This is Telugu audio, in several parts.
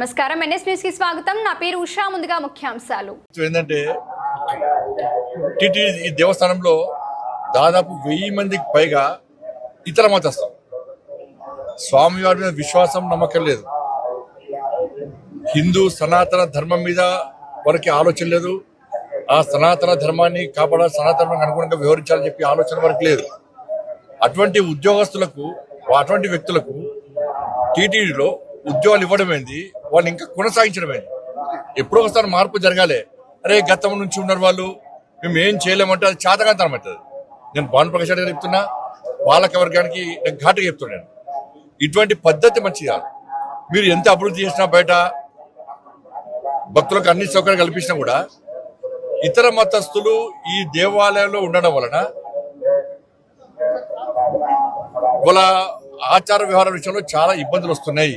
నమస్కారం. ఎన్ఎస్ న్యూస్కి స్వాగతం. నా పేరు ఉషా. ముందుగా ముఖ్యాంశాలు. ఏంటంటే టిటి ఈ దేవస్థానంలో దాదాపు వెయ్యి మందికి పైగా ఇతర మతస్థం స్వామివారి మీద విశ్వాసం నమ్మకం లేదు. హిందూ సనాతన ధర్మం మీద వారికి ఆలోచన లేదు. ఆ సనాతన ధర్మాన్ని కాపాడాలి సనాతనానికి అనుగుణంగా వివరించాలని చెప్పి ఆలోచన వరకు లేదు. అటువంటి ఉద్యోగస్తులకు అటువంటి వ్యక్తులకు టీటీడీలో ఉద్యోగాలు ఇవ్వడం ఏంది వాళ్ళు ఇంకా కొనసాగించడమే. ఎప్పుడో ఒకసారి మార్పు జరగాలి. అరే గతం నుంచి ఉన్నారు వాళ్ళు. మేము ఏం చేయలేమంటే అది చేతగాంతనం అవుతుంది. నేను భాను ప్రకాష్ గారు చెప్తున్నా వాళ్ళకి వర్గానికి నేను ఘాటుగా చెప్తున్నాను ఇటువంటి పద్ధతి మంచిది కాదు. మీరు ఎంత అభివృద్ధి చేసినా బయట భక్తులకు అన్ని సౌకర్యాలు కల్పించినా కూడా ఇతర మతస్థులు ఈ దేవాలయంలో ఉండడం వలన వాళ్ళ ఆచార వ్యవహార విషయంలో చాలా ఇబ్బందులు వస్తున్నాయి.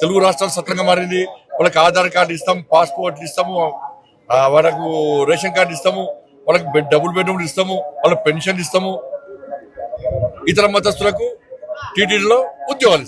తెలుగు రాష్ట్రాలు సత్రంగా మారింది. వాళ్ళకి ఆధార్ కార్డు ఇస్తాం పాస్పోర్ట్లు ఇస్తాము వాళ్ళకు రేషన్ కార్డు ఇస్తాము వాళ్ళకి బెడ్ డబుల్ బెడ్రూమ్లు ఇస్తాము వాళ్ళకి పెన్షన్ ఇస్తాము. ఇతర మతస్థులకు టీటీడీలో ఉద్యోగాలు